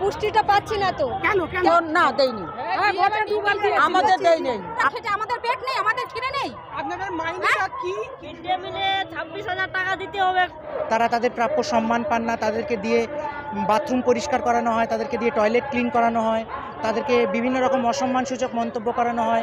পুষ্টিটা পাচ্ছি না তো। কেন কেন? না দেয়নি আমাদের দেয় নেই খেতে আমাদের পেট নেই আমাদের খিদে নেই। আপনাদের মাইনেটা কি? ছাব্বিশ হাজার টাকা দিতে হবে। তারা তাদের প্রাপ্য সম্মান পান না তাদেরকে দিয়ে বাথরুম পরিষ্কার করানো হয় তাদেরকে দিয়ে টয়লেট ক্লিন করানো হয় তাদেরকে বিভিন্ন রকম অসম্মানসূচক মন্তব্য করানো হয়।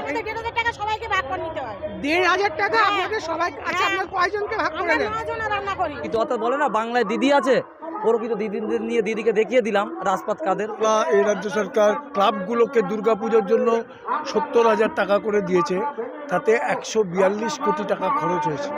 টাকা সবাইকে ভাগ করে নিতে হয়। দেড় হাজার টাকা আপনাদের সবাই আচ্ছা আপনার কয়জনকে ভাগ করে নজনে রান্না করি। কিন্তু অর্থাৎ বলে না বাংলায় দিদি আছে। প্রকৃত দিদিদের নিয়ে দিদিকে দেখিয়ে দিলাম রাজপাত কাদের। এই রাজ্য সরকার ক্লাবগুলোকে দুর্গাপুজোর জন্য সত্তর হাজার টাকা করে দিয়েছে, তাতে একশো বিয়াল্লিশ কোটি টাকা খরচ হয়েছে।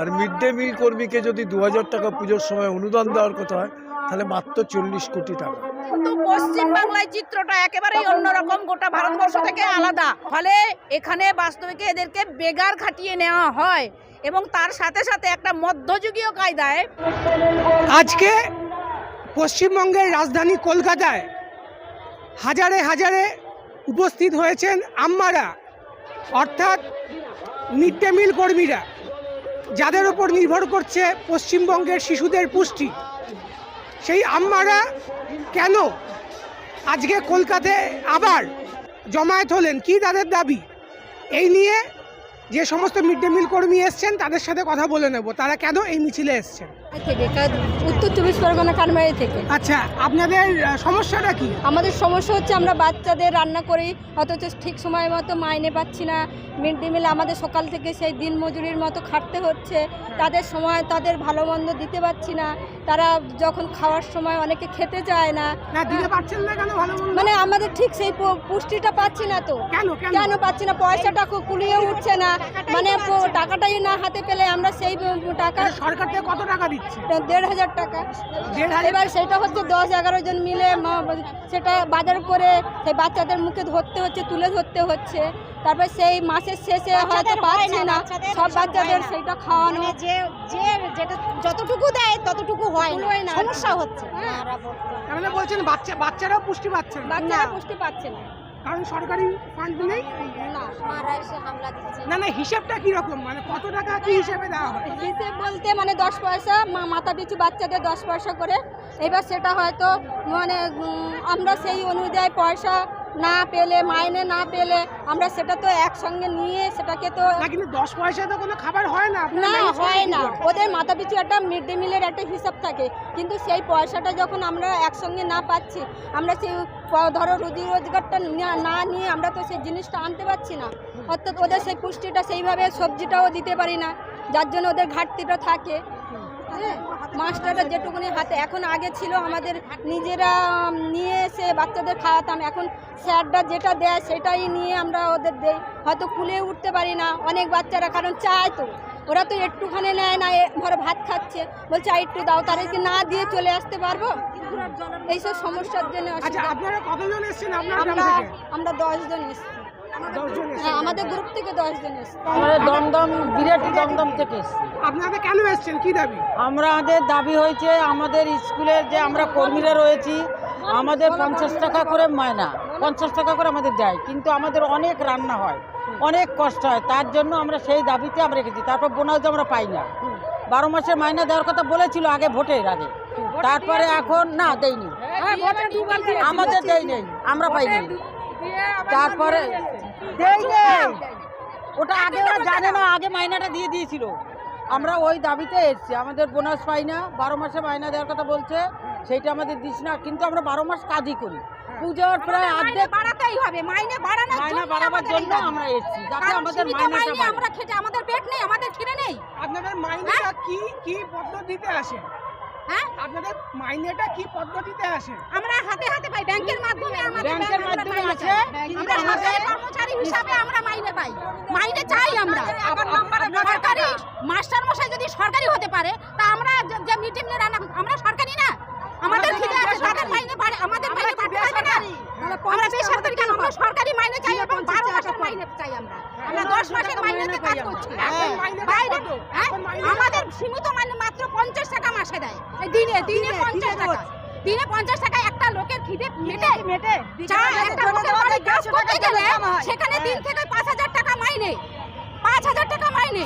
আর মিড ডে মিল কর্মীকে যদি দু হাজার টাকা পুজোর সময় অনুদান দেওয়ার কথা হয়, তাহলে মাত্র চল্লিশ কোটি টাকা। কিন্তু পশ্চিম বাংলায় চিত্রটা একেবারেই অন্যরকম, গোটা ভারতবর্ষ থেকে আলাদা। ফলে এখানে বাস্তবিকে এদেরকে বেগার খাটিয়ে নেওয়া হয় এবং তার সাথে সাথে একটা মধ্যযুগীয় কায়দায় আজকে পশ্চিমবঙ্গের রাজধানী কলকাতায় হাজারে হাজারে উপস্থিত হয়েছেন আম্মারা, অর্থাৎ মিড ডে মিল কর্মীরা, যাদের ওপর নির্ভর করছে পশ্চিমবঙ্গের শিশুদের পুষ্টি। সেই আম্মারা কেন আজকে কলকাতায় আবার জমায়েত হলেন? কি তাদের দাবি? এই নিয়ে যে সমস্ত মিড ডে মিল কর্মী এসছেন, তাদের সাথে কথা বলে নেব। তারা কেন এই মিছিলে এসছেন? থেকে উত্তর চব্বিশ পরগনা কানমারি থেকে। আচ্ছা আপনাদের সমস্যাটা কি? আমাদের সমস্যা হচ্ছে আমরা বাচ্চাদের রান্না করি অথচ ঠিক সময় মতো মাইনে পাচ্ছি না। মিড ডে মিল আমাদের সকাল থেকে সেই দিন মজুরির মতো খাটতে হচ্ছে। তাদের সময় তাদের ভালো মন্দ দিতে পারছি না। তারা যখন খাওয়ার সময় অনেকে খেতে চায় না। মানে আমাদের ঠিক সেই পুষ্টিটা পাচ্ছি না তো। কেন পাচ্ছি না? পয়সাটা কুলিয়ে উঠছে না। মানে টাকাটাই না হাতে পেলে আমরা সেই টাকা মানে সরকার থেকে কত টাকা দিচ্ছে? দেড় হাজার টাকা। এবার সেটা হচ্ছে দশ এগারো জন মিলে মা- সেটা বাজার করে সেই বাচ্চাদের মুখে ধরতে হচ্ছে তুলে ধরতে হচ্ছে। তারপর সেই মাসের শেষে হয়তো পাচ্ছি না। সব বাচ্চাদের সেটা খাওয়ানো। যে যে যেটা যতটুকু দেয় ততটুকু হয় হয় না। সমস্যা হচ্ছে। তার মানে বলছেন বাচ্চা বাচ্চারাও পুষ্টি পাচ্ছেন না। বাচ্চারা পুষ্টি পাচ্ছে না। কারণ সরকারি ফান্ড নেই? না না হিসাবটা কীরকম? মানে কত টাকা কি হিসাবে দেওয়া হয়? হিসেব বলতে মানে দশ পয়সা মাথা পিছু বাচ্চাদের দশ পয়সা করে। এবার সেটা হয়তো মানে আমরা সেই অনুযায়ী পয়সা না পেলে মাইনে না পেলে আমরা সেটা তো একসঙ্গে নিয়ে সেটাকে তো কিন্তু দশ পয়সা তো কোনো খাবার হয় না। না হয় না। ওদের মাথা পিছু একটা মিড ডে মিলের একটা হিসাব থাকে। কিন্তু সেই পয়সাটা যখন আমরা একসঙ্গে না পাচ্ছি আমরা সেই ধরো রুজি রোজগারটা না- নিয়ে আমরা তো সেই জিনিসটা আনতে পারছি না। অর্থাৎ ওদের সেই পুষ্টিটা সেইভাবে সবজিটাও দিতে পারি না। যার জন্য ওদের ঘাটতিটা থাকে। মাস্টাররা যেটুকুনি হাতে এখন আগে ছিল আমাদের নিজেরা নিয়ে এসে বাচ্চাদের খাওয়াতাম। এখন স্যাররা যেটা দেয় সেটাই নিয়ে আমরা ওদের দেই। হয়তো কুলে উঠতে পারি না অনেক বাচ্চারা কারণ চায় তো। ওরা তো একটুখানি নেয় না ধরো ভাত খাচ্ছে। বলছে আর একটু দাও তাদেরকে না দিয়ে চলে আসতে পারব? এইসব সমস্যার জন্য আচ্ছা আমরা আমরা দশজন এসছি। হ্যাঁ আমাদের গ্রুপ থেকে দশজন এসছি। আমাদের দমদম বিরাটি দমদম থেকে এসেছি। আপনারা কেন এসেছেন? কি দাবি? আমাদের দাবি হয়েছে আমাদের স্কুলের যে আমরা কর্মীরা রয়েছি আমাদের পঞ্চাশ টাকা করে মায়না পঞ্চাশ টাকা করে আমাদের দেয় কিন্তু আমাদের অনেক রান্না হয় অনেক কষ্ট হয় তার জন্য আমরা সেই দাবিতে আমরা রেখেছি তারপর বোনাস আমরা পাই না। বারো মাসের মাইনা দেওয়ার কথা বলেছিল আগে ভোটের আগে। তারপরে এখন না দেয়নি। আমাদের দেয় নেই আমরা পাইনি। তারপরে ওটা আগে ওরা জানে না আগে মাইনাটা দিয়ে দিয়েছিল। আমরা ওই দাবিতে এসেছি আমাদের বোনাস পাই না বারো মাসে মাইনা দেওয়ার কথা বলছে সেইটা আমাদের দিস না কিন্তু আমরা বারো মাস কাজই করি। পুজোর প্রায় অর্ধেক বাড়াতেই হবে মাইনে বাড়ানোর মাইনা বাড়াবার জন্য আমরা এসেছি যাতে আমাদের মাইনাটা আমরা খেতে আমাদের পেট নেই আমাদের খিদে নেই। আপনাদের মাইনেটা কি কি পদ্ধতিতে আসে? হ্যাঁ? আপনাদের মাইনেটা কি পদ্ধতিতে আসে? আমরা হাতে হাতে পাই ব্যাংকের মাধ্যমে আমাদের ব্যাংকের মাধ্যমে আছে, আমরা সরকারি কর্মচারী হিসাবে আমরা মাইনে পাই। মাইনে চাই আমরা। সরকারি মাস্টার মশাই যদি সরকারি হতে পারে তা আমরা যে- মিটিং রান্না আমরা সরকারি না। আমাদের খিদে আছে তাদের মাইনে বাড়ে আমাদের মাইনে বাড়তে হবে না। আমরা বেসরকারি কেন আমরা সরকারি মাইনে চাই এবং বারো মাসের মাইনে চাই আমরা। আমরা দশ মাসের মাইনেতে কাজ করছি। বাইরে হ্যাঁ? আমাদের সীমিত মাইনে মাত্র পঞ্চাশ মাসে দেয়। দিনে দিনে পঞ্চাশ টাকা। দিনে পঞ্চাশ টাকা একটা লোকের খিদে মেটে? মেটে। একটা লোকের বাড়ি কাজ করতে গেলে সেখানে দিন থেকে পাঁচ হাজার টাকা মাইনে। পাঁচ হাজার টাকা মাইনে।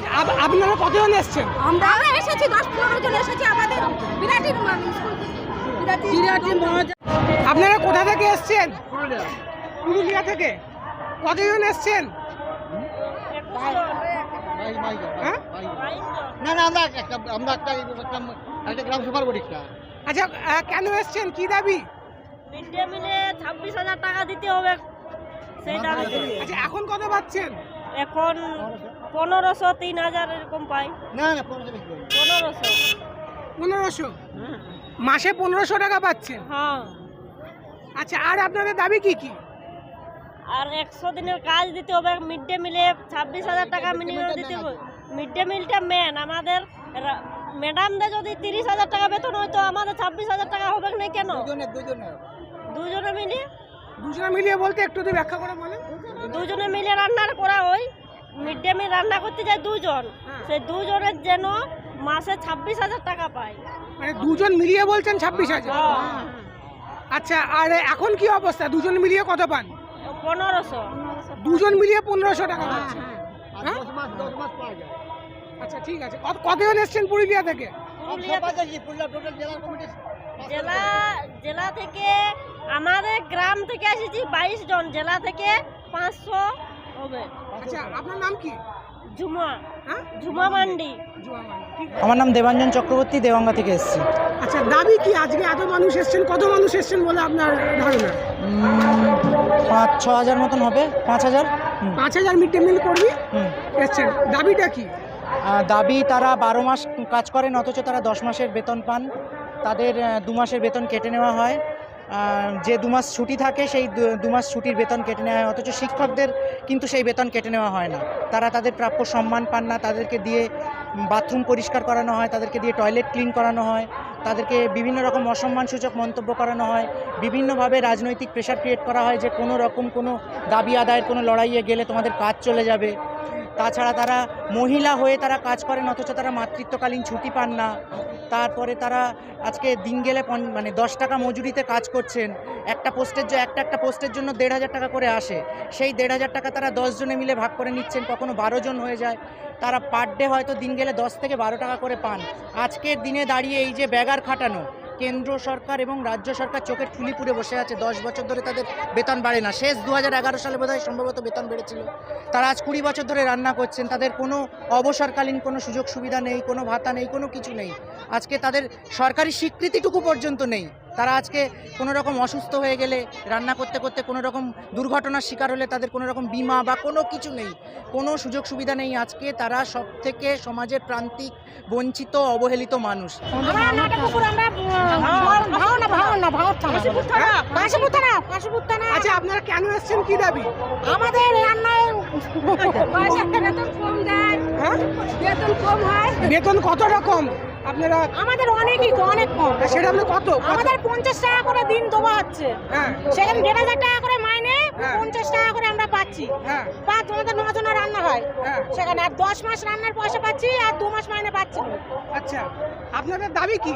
আপনারা কতজন এসেছেন? আমরা এসেছি দশ পনেরো জন এসেছি আমাদের বিরাটি স্কুল থেকে। আপনারা কোথা থেকে এসছেন? পুরুলিয়া। থেকে। কতজন এসছেন? হ্যাঁ? না না আমরা একটা আমরা একটা একটা একটা গ্রাম সভার বলিটা আচ্ছা কেন এসছেন? কি দাবি? মিড ডে মিলে ছাব্বিশ হাজার টাকা দিতে হবে। সেই দাবিতে আচ্ছা এখন কত পাচ্ছেন? এখন পনেরোশো তিন হাজার এরকম পাই। না না। পনেরোশো পনেরোশো। মাসে পনেরোশো টাকা পাচ্ছেন? হ্যাঁ। আচ্ছা আর আপনাদের দাবি কি কি? আর একশো দিনের কাজ দিতে হবে মিড ডে মিলে ছাব্বিশ হাজার টাকা মিনিমাম দিতে হবে। মিড ডে মিলটা মেন আমাদের রা- ম্যাডামদের যদি তিরিশ হাজার টাকা বেতন হয়তো আমাদের ছাব্বিশ হাজার টাকা হবে না কেন? দুজনে দুজনে দুজনে দুজনে মিলিয়ে বলতে একটু যদি ব্যাখ্যা করে বলেন। দুজনে মিলে রান্না করা হয়। মিড ডে মিল রান্না করতে যায় দুজন। সেই দুজনের যেন মাসে ছাব্বিশ হাজার টাকা পায়। মানে দুজন মিলিয়ে বলছেন ছাব্বিশ হাজার? হ্যাঁ, আচ্ছা আর এখন কি অবস্থা? দুজন মিলিয়ে কত পান? পনেরোশো। দুজন মিলিয়ে পনেরোশো টাকা পাচ্ছেন আচ্ছা ঠিক আছে। কত- কতজন এসছেন পুরুলিয়া থেকে? জেলা জেলা জেলা থেকে আমাদের গ্রাম থেকে এসেছি বাইশ জন জেলা থেকে পাঁচশো হবে। আচ্ছা আপনার নাম কি? ঝুমা। হ্যাঁ? ঝুমা মান্ডি। আমার নাম দেবাঞ্জন চক্রবর্তী দেওয়াঙ্গা থেকে এসেছি। আচ্ছা দাবি কি? আজকে এত মানুষ এসছেন কত মানুষ এসছেন বলে আপনার ধারণা? পাঁচ ছ হাজার মতন হবে পাঁচ হাজার। পাঁচ হাজার মিড ডে মিল করবি হুম। এসছেন দাবিটা কি? দাবি, তারা বারো মাস কাজ করেন, অথচ তারা দশ মাসের বেতন পান। তাদের দু মাসের বেতন কেটে নেওয়া হয়। যে দু মাস ছুটি থাকে, সেই দু- মাস ছুটির বেতন কেটে নেওয়া হয়, অথচ শিক্ষকদের কিন্তু সেই বেতন কেটে নেওয়া হয় না। তারা তাদের প্রাপ্য সম্মান পান না, তাদেরকে দিয়ে বাথরুম পরিষ্কার করানো হয়, তাদেরকে দিয়ে টয়লেট ক্লিন করানো হয়, তাদেরকে বিভিন্ন রকম অসম্মানসূচক মন্তব্য করানো হয়, বিভিন্নভাবে রাজনৈতিক প্রেশার ক্রিয়েট করা হয় যে কোনো রকম কোনো দাবি আদায়ের কোনো লড়াইয়ে গেলে তোমাদের কাজ চলে যাবে। তাছাড়া তারা মহিলা হয়ে তারা কাজ করেন, অথচ তারা মাতৃত্বকালীন ছুটি পান না। তারপরে তারা আজকে দিন গেলে মানে দশ টাকা মজুরিতে কাজ করছেন। একটা পোস্টের জন্য একটা একটা পোস্টের জন্য দেড় হাজার টাকা করে আসে। সেই দেড় হাজার টাকা তারা জনে মিলে ভাগ করে নিচ্ছেন, কখনো বারো জন হয়ে যায়। তারা পার ডে হয়তো দিন গেলে দশ থেকে বারো টাকা করে পান। আজকের দিনে দাঁড়িয়ে এই যে ব্যাগার খাটানো কেন্দ্র সরকার এবং রাজ্য সরকার চোখের ঠুলি পুড়ে বসে আছে। দশ বছর ধরে তাদের বেতন বাড়ে না। শেষ দু হাজার এগারো সালে বোধহয় সম্ভবত বেতন বেড়েছিল। তারা আজ কুড়ি বছর ধরে রান্না করছেন। তাদের কোনো অবসরকালীন কোনো সুযোগ সুবিধা নেই, কোনো ভাতা নেই, কোনো কিছু নেই। আজকে তাদের সরকারি স্বীকৃতিটুকু পর্যন্ত নেই। তারা আজকে কোনো রকম অসুস্থ হয়ে গেলে রান্না করতে করতে কোনো রকম দুর্ঘটনার শিকার হলে তাদের কোনো রকম বিমা বা কোনো কিছু নেই। কোনো সুযোগ সুবিধা নেই আজকে তারা সব থেকে সমাজের প্রান্তিক বঞ্চিত অবহেলিত মানুষ। আচ্ছা আপনারা কেন এসছেন কি দাবি? আমাদের রান্নায় হ্যাঁ? বেতন কম হয়। বেতন কত রকম? আপনারা আমাদের অনেকই তো অনেক কম। সেটা আপনার কত? আমাদের পঞ্চাশ টাকা করে দিন দেওয়া হচ্ছে। হ্যাঁ। সেখানে দেড় হাজার টাকা করে মাইনে হ্যাঁ। পঞ্চাশ টাকা করে আমরা পাচ্ছি। হ্যাঁ। পাঁচ আমাদের নজনের রান্না হয়। হ্যাঁ। সেখানে আর দশ মাস রান্নার পয়সা পাচ্ছি আর দু মাস মাইনে পাচ্ছি না। আচ্ছা আপনাদের দাবি কি?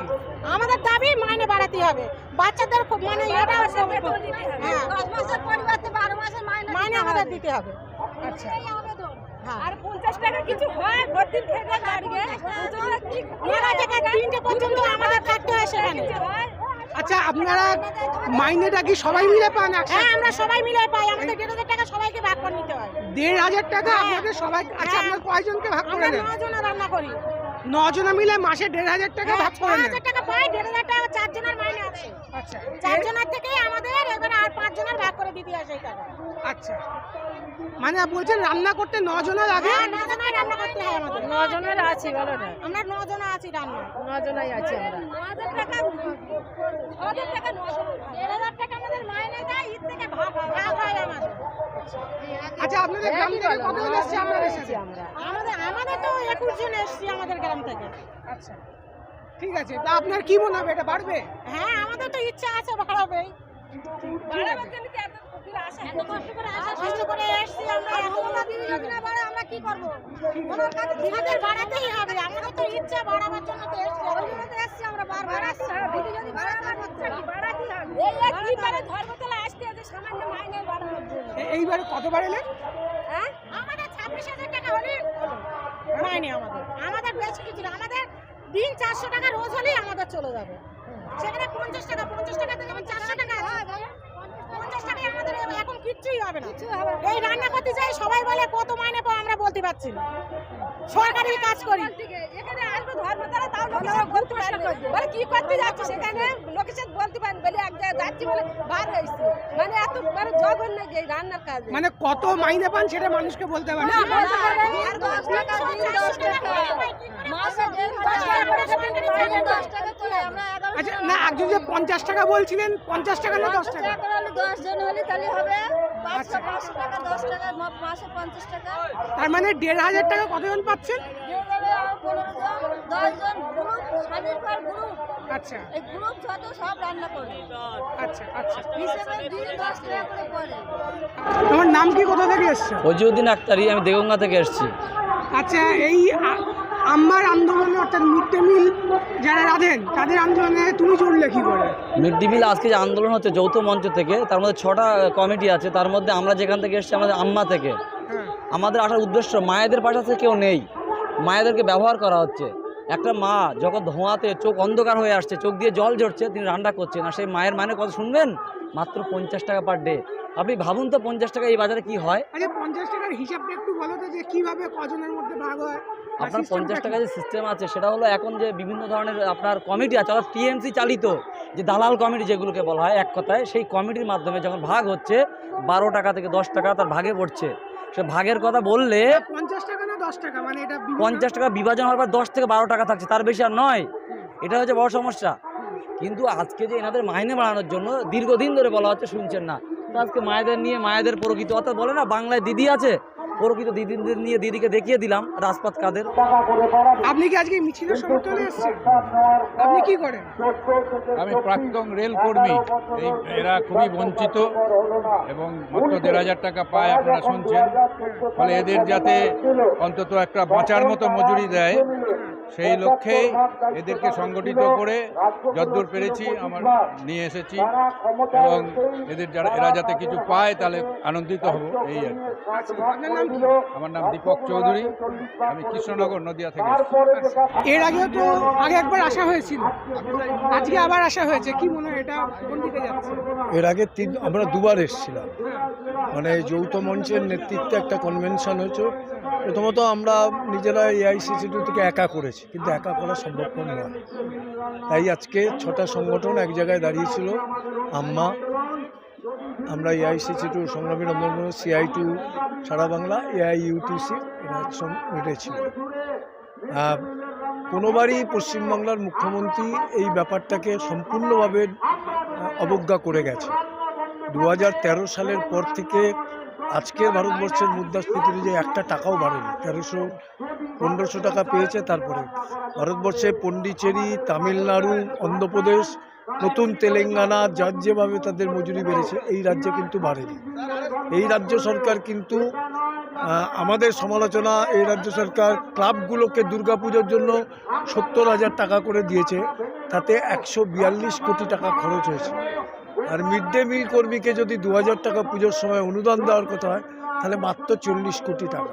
আমাদের দাবি মাইনে বাড়াতে হবে। বাচ্চাদের খুব মানে এটা হ্যাঁ। মাইনে আমাদের দিতে হবে। আচ্ছা। আর পঞ্চাশ টাকা কিছু হয়? দাঁড়িয়ে থেকে তিনটে পর্যন্ত আমাদের থাকতে হয় সেখানে। আচ্ছা আপনারা মাইনেটা কি সবাই মিলে পান হ্যাঁ আমরা সবাই মিলে পাই। আমাদের দেড় হাজার টাকা সবাইকে ভাগ করে নিতে হয়। দেড় হাজার টাকা হ্যাঁ। আপনাদের সবাই আচ্ছা হ্যাঁ। আপনার কয়জনকে ভাগ করে আমরা দেন নজন রান্না করি। নজনে মিলে মাসে দেড় হাজার টাকা হ্যাঁ, ভাগ ছ করে নেন? হাজার টাকা পাই দেড় হাজার টাকা চারজনের মাইনে আছে। আচ্ছা। চারজনের থেকে হয় সেই টাকা। আচ্ছা। মানে বলছেন রান্না করতে নজনের আগে? হ্যাঁ নজনের রান্না করতে হয় আমাদের। নজনের আছি বলো না? আমরা নজন আছি রান্না। নজনাই আছি আমরা। হাজার টাকা হাজার টাকা দেড় হাজার টাকা আমাদের মাইনে দেয় ঈদ থেকে ভাগ হয় ভাগ হয় আমাদের। আচ্ছা আপনাদের গ্রাম থেকে কতজন এসছে আপনাদের সাথে? আমাদের আমাদের তো একুশ জন এসছি আমাদের গ্রাম থেকে। আচ্ছা। ঠিক আছে তা আপনার কি মনে হবে এটা বাড়বে? হ্যাঁ আমাদের তো ইচ্ছা আছে বাড়াবে বাড়াবার জন্য এত কষ্ট করে আসা কষ্ট করে এসছি আমরা এখন যদি যদি না বাড়ে আমরা কি করব? আমাদের বাড়াতেই হবে। আমাদের তো ইচ্ছা বাড়াবার জন্য তো এসছি। ওই জন্য তো এসছি আমরা বারবার। আসছি দিদি যদি বাড়াতে হচ্ছে কি বাড়াতেই হবে। এই একবারে ধর্মতলা আসতে সামান্য মাইনে বাড়ানোর জন্য। এইবারে কতবার এলেন? হ্যাঁ? আমাদের ছাব্বিশ হাজার টাকা হলে মাইনে আমাদের। আমাদের বেশি কিছু না। আমাদের দিন চারশো টাকা রোজ হলেই আমাদের চলে যাবে। সেখানে পঞ্চাশ টাকা পঞ্চাশ টাকা থেকে চারশো টাকা আমাদের এখন কিচ্ছুই হবে না। এই রান্না করতে চাই সবাই পারছি না। সরকারি কাজ করি। এখানে আসবে ধর্মতলা তাও বলতে পারবে। বলে কি করতে যাচ্ছে সেখানে লোকেশন বলতে পারেন বলে এক জায়গায় যাচ্ছি বলে বার হয়েছে। মানে এত মানে জঘন্য যে রান্নার কাজ। মানে কত মাইনে পান সেটা মানুষকে বলতে পারে না দশ টাকা দশ টাকা। মাসে দেড় দশ টাকা করে আমরা আচ্ছা না একজন যে পঞ্চাশ টাকা বলছিলেন পঞ্চাশ টাকা না দশ টাকা? দশ জন হলে তাহলে হবে আচ্ছা। পাঁচশো পাঁচশো টাকা দশ টাকা মাসে পঞ্চাশ টাকা। তার মানে দেড় হাজার টাকা কতজন পাচ্ছেন? আচ্ছা। এই গ্রুপ যত সব রান্না করবে আচ্ছা আচ্ছা। তোমার নাম কি? কোথা থেকে এসছো? ফজিউদ্দিন আক্তারি আমি দেগঙ্গা থেকে এসেছি। আচ্ছা এই আমার আন্দোলনে অর্থাৎ মিড ডে মিল যারা রাধেন তাদের আন্দোলনে তুমি জুড়লে কি করে? মিড ডে মিল আজকে যে আন্দোলন হচ্ছে যৌথ মঞ্চ থেকে তার মধ্যে ছটা কমিটি আছে তার মধ্যে আমরা যেখান থেকে এসেছি আমাদের আম্মা থেকে। আমাদের আসার উদ্দেশ্য মায়েদের পাশে কেউ নেই। মায়েদেরকে ব্যবহার করা হচ্ছে। একটা মা যখন ধোঁয়াতে চোখ অন্ধকার হয়ে আসছে চোখ দিয়ে জল ঝরছে তিনি রান্না করছেন। আর সেই মায়ের মানে কথা শুনবেন? মাত্র পঞ্চাশ টাকা পার ডে আপনি ভাবুন তো পঞ্চাশ টাকা এই বাজারে কি হয়? আচ্ছা পঞ্চাশ টাকার হিসাবটা একটু বলো তো যে কীভাবে কজনের মধ্যে ভাগ হয়? আপনার পঞ্চাশ টাকা যে সিস্টেম আছে সেটা হলো এখন যে বিভিন্ন ধরনের আপনার কমিটি আছে অর্থাৎ টিএমসি চালিত যে দালাল কমিটি যেগুলোকে বলা হয় এক কথায় সেই কমিটির মাধ্যমে যখন ভাগ হচ্ছে বারো টাকা থেকে দশ টাকা তার ভাগে পড়ছে। সে ভাগের কথা বললে পঞ্চাশ টাকা না দশ টাকা? মানে এটা পঞ্চাশ টাকা বিভাজন হওয়ার পর দশ থেকে বারো টাকা থাকছে তার বেশি আর নয়। এটা হচ্ছে বড় সমস্যা। কিন্তু আজকে যে এনাদের মাইনে বাড়ানোর জন্য দীর্ঘদিন ধরে বলা হচ্ছে শুনছেন না। তো আজকে মায়েদের নিয়ে মায়েদের প্রকৃতি অর্থাৎ বলে না বাংলায় দিদি আছে প্রকৃত দিদিদের নিয়ে দিদিকে দেখিয়ে দিলাম রাজপাত কাদের। আপনি কি আজকে মিছিলের সমর্থনে এসেছেন? আপনি কি করেন? আমি প্রাক্তন রেল কর্মী এই এরা খুবই বঞ্চিত এবং মাত্র দেড় হাজার টাকা পায় আপনারা শুনছেন। ফলে এদের যাতে অন্তত একটা বাঁচার মতো মজুরি দেয়। সেই লক্ষ্যেই এদেরকে সংগঠিত করে যদ্দূর পেরেছি আমার নিয়ে এসেছি। এবং এদের যারা এরা যাতে কিছু পায় তাহলে আনন্দিত হব। এই আর কি। কি? আমার নাম দীপক চৌধুরী। আমি কৃষ্ণনগর নদিয়া থেকে এর আগেও তো আগে একবার আসা হয়েছিল। আজকে আবার আসা হয়েছে। কি মনে হয় এটা? কোন দিকে যাচ্ছে? এর আগে তিন আমরা দুবার এসেছিলাম। মানে যৌথ মঞ্চের নেতৃত্বে একটা কনভেনশন হয়েছে প্রথমত আমরা নিজেরা এআইসিসি থেকে একা করেছি, কিন্তু একা করা সম্ভবপর নয়। তাই আজকে ছটা সংগঠন এক জায়গায় দাঁড়িয়েছিল, আম্মা, আমরা এআইসিসি টু সংগ্রামী আন্দোলন সিআই টু সারা বাংলা, এআই ইউটিসি, এরা মিটেছিল কোনোবারই পশ্চিমবাংলার মুখ্যমন্ত্রী এই ব্যাপারটাকে সম্পূর্ণভাবে অবজ্ঞা করে গেছে। দু হাজার তেরো সালের পর থেকে আজকের ভারতবর্ষের মুদ্রাস্ফীতি যে একটা টাকাও বাড়েনি, তেরোশো পনেরোশো টাকা পেয়েছে তারপরে। ভারতবর্ষে পন্ডিচেরি, তামিলনাড়ু, অন্ধ্রপ্রদেশ, নতুন তেলেঙ্গানা, যার যেভাবে তাদের মজুরি বেড়েছে, এই রাজ্যে কিন্তু বাড়েনি। এই রাজ্য সরকার কিন্তু আমাদের সমালোচনা, এই রাজ্য সরকার ক্লাবগুলোকে দুর্গাপুজোর জন্য সত্তর হাজার টাকা করে দিয়েছে, তাতে একশো বিয়াল্লিশ কোটি টাকা খরচ হয়েছে। আর মিড ডে মিল কর্মীকে যদি দু হাজার টাকা পুজোর সময় অনুদান দেওয়ার কথা হয়, তাহলে মাত্র চল্লিশ কোটি টাকা।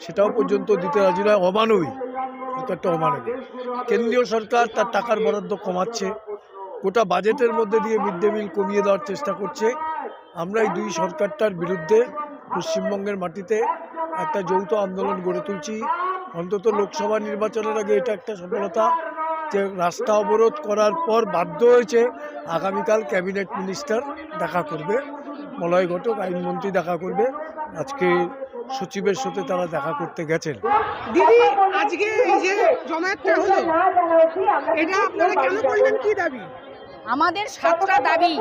সেটাও পর্যন্ত দিতে রাজি নয়, অমানবিক। সরকারটা অমানবিক। কেন্দ্রীয় সরকার তার টাকার বরাদ্দ কমাচ্ছে। গোটা বাজেটের মধ্যে দিয়ে মিড ডে মিল কমিয়ে দেওয়ার চেষ্টা করছে। আমরা এই দুই সরকারটার বিরুদ্ধে পশ্চিমবঙ্গের মাটিতে একটা যৌথ আন্দোলন গড়ে তুলছি। অন্তত লোকসভা নির্বাচনের আগে এটা একটা সফলতা। যে রাস্তা অবরোধ করার পর বাধ্য হয়েছে আগামীকাল ক্যাবিনেট মিনিস্টার দেখা করবে মলয় ঘটক আইনমন্ত্রী দেখা করবে। আজকে সচিবের সাথে তারা দেখা করতে গেছেন। দিদি আজকে এই যে জমায়েতটা হলো এটা আপনারা কেন করলেন কি দাবি? আমাদের সাতটা দাবি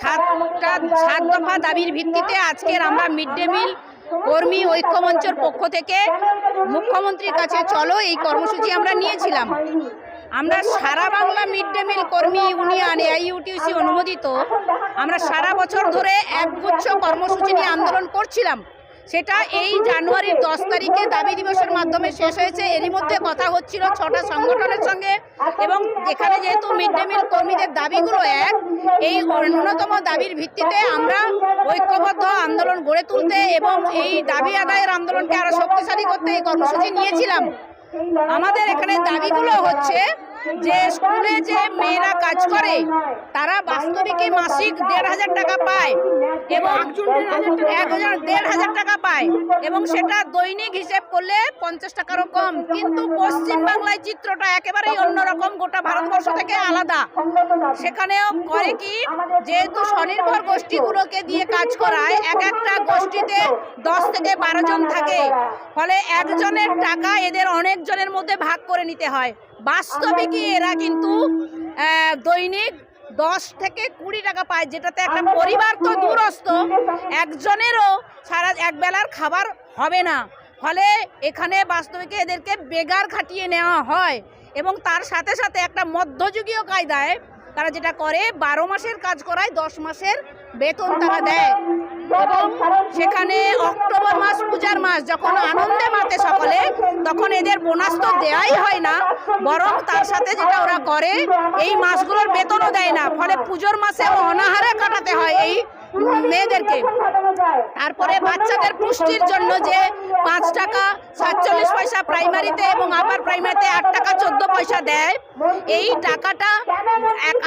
সাতটা সাত দফা দাবির ভিত্তিতে আজকের আমরা মিড ডে মিল কর্মী ঐক্যমঞ্চের পক্ষ থেকে মুখ্যমন্ত্রীর কাছে চলো এই কর্মসূচি আমরা নিয়েছিলাম। আমরা সারা বাংলা মিড ডে মিল কর্মী ইউনিয়ন এআইইউটিউসি অনুমোদিত। আমরা সারা বছর ধরে একগুচ্ছ কর্মসূচি নিয়ে আন্দোলন করছিলাম। সেটা এই জানুয়ারির দশ তারিখে দাবি দিবসের মাধ্যমে শেষ হয়েছে। এরই মধ্যে কথা হচ্ছিল ছটা সংগঠনের সঙ্গে এবং এখানে যেহেতু মিড ডে মিল কর্মীদের দাবিগুলো এক, এই ন্যূনতম দাবির ভিত্তিতে আমরা ঐক্যবদ্ধ আন্দোলন গড়ে তুলতে এবং এই দাবি আদায়ের আন্দোলনকে আরও শক্তিশালী করতে এই কর্মসূচি নিয়েছিলাম। আমাদের এখানে দাবিগুলো হচ্ছে যে স্কুলে যে মেয়েরা কাজ করে, তারা বাস্তবিকই মাসিক দেড় হাজার টাকা পায় এবং এক হাজার দেড় হাজার টাকা পায় এবং সেটা দৈনিক হিসেব করলে পঞ্চাশ টাকারও কম। কিন্তু পশ্চিম বাংলায় চিত্রটা একেবারেই অন্যরকম, গোটা ভারতবর্ষ থেকে আলাদা। সেখানেও করে কি, যেহেতু স্বনির্ভর গোষ্ঠীগুলোকে দিয়ে কাজ করায়, এক একটা গোষ্ঠীতে দশ থেকে বারো জন থাকে। ফলে একজনের টাকা এদের অনেকজনের মধ্যে ভাগ করে নিতে হয়। বাস্তবিকই এরা কিন্তু দৈনিক দশ থেকে কুড়ি টাকা পায় যেটাতে একটা পরিবার তো দূরস্থ একজনেরও সারা এক বেলার খাবার হবে না। ফলে এখানে বাস্তবিক এদেরকে বেগার খাটিয়ে নেওয়া হয় এবং তার সাথে সাথে একটা মধ্যযুগীয় কায়দায় তারা যেটা করে বারো মাসের কাজ করায় দশ মাসের বেতন তারা দেয়। এবং সেখানে অক্টোবর মাস পূজার মাস, যখন আনন্দে মাতে সকলে, তখন এদের বোনাস তো দেওয়াই হয় না, বরং তার সাথে যেটা ওরা করে, এই মাসগুলোর বেতনও দেয় না। ফলে পুজোর মাসে অনাহারে কাটাতে হয় এই মেয়েদেরকে। তারপরে বাচ্চাদের পুষ্টির জন্য যে পাঁচ টাকা সাতচল্লিশ পয়সা প্রাইমারিতে এবং আপার প্রাইমারিতে আট টাকা চোদ্দ পয়সা দেয়, এই টাকাটা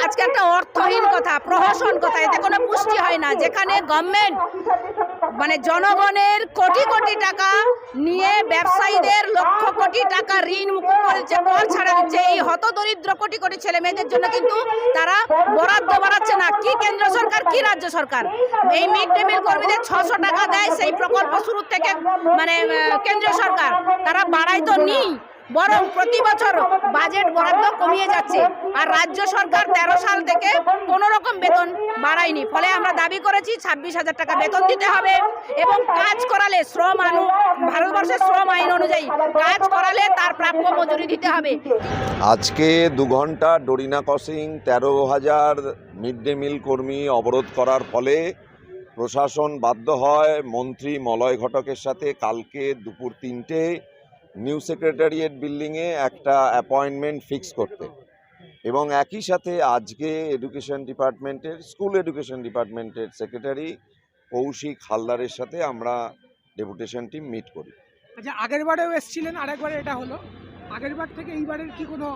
আজকে একটা অর্থহীন কথা, প্রহসন কথা। এতে কোনো পুষ্টি হয় না। যেখানে গভর্নমেন্ট মানে জনগণের কোটি কোটি টাকা নিয়ে ব্যবসায়ীদের লক্ষ কোটি টাকা ঋণ মুকুব করেছে কর ছাড়া দিচ্ছে, এই হতদরিদ্র কোটি কোটি ছেলে মেয়েদের জন্য কিন্তু তারা বরাদ্দ বাড়াচ্ছে না। কি কেন্দ্র সরকার, কি রাজ্য সরকার? এই মিড ডে মিল কর্মীদের ছশো টাকা দেয় সেই প্রকল্প শুরু থেকে মানে কেন্দ্রীয় সরকার। তারা বাড়াই তো নি বরং প্রতি বছর বাজেট বরাদ্দ কমিয়ে যাচ্ছে। আর রাজ্য সরকার তেরো সাল থেকে কোনো রকম বেতন বাড়ায়নি। ফলে আমরা দাবি করেছি ছাব্বিশ হাজার টাকা বেতন দিতে হবে এবং কাজ করালে শ্রম আনু ভারতবর্ষের শ্রম আইন অনুযায়ী কাজ করালে তার প্রাপ্য মজুরি দিতে হবে। আজকে দু ঘণ্টা ডোরিনা ক্রসিং তেরো হাজার মিড ডে মিল কর্মী অবরোধ করার ফলে প্রশাসন বাধ্য হয় মন্ত্রী মলয় ঘটকের সাথে কালকে দুপুর তিনটে নিউ সেক্রেটারিয়েট বিল্ডিংয়ে একটা অ্যাপয়েন্টমেন্ট ফিক্স করতে। এবং একই সাথে আজকে এডুকেশন ডিপার্টমেন্টের স্কুল এডুকেশন ডিপার্টমেন্টের সেক্রেটারি কৌশিক হালদারের সাথে আমরা ডেপুটেশন টিম মিট করি। আচ্ছা আগের বারেও এসেছিলেন আরেকবার এটা হলো। আগের বার থেকে এইবারের কি কোনো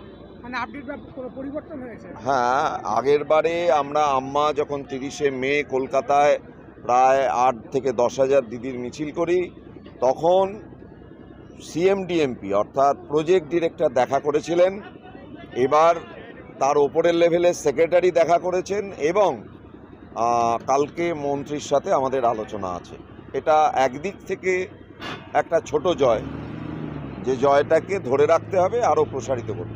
মানে আপডেট বা কোনো পরিবর্তন হয়েছে? হ্যাঁ আগের বারে আমরা আম্মা যখন তিরিশে মে কলকাতায় প্রায় আট থেকে দশ হাজার দিদির মিছিল করি তখন সিএমডিএমপি অর্থাৎ প্রজেক্ট ডিরেক্টর দেখা করেছিলেন। এবার তার ওপরের লেভেলে সেক্রেটারি দেখা করেছেন এবং কালকে মন্ত্রীর সাথে আমাদের আলোচনা আছে। এটা একদিক থেকে একটা ছোট জয়। যে জয়টাকে ধরে রাখতে হবে, আরও প্রসারিত করতে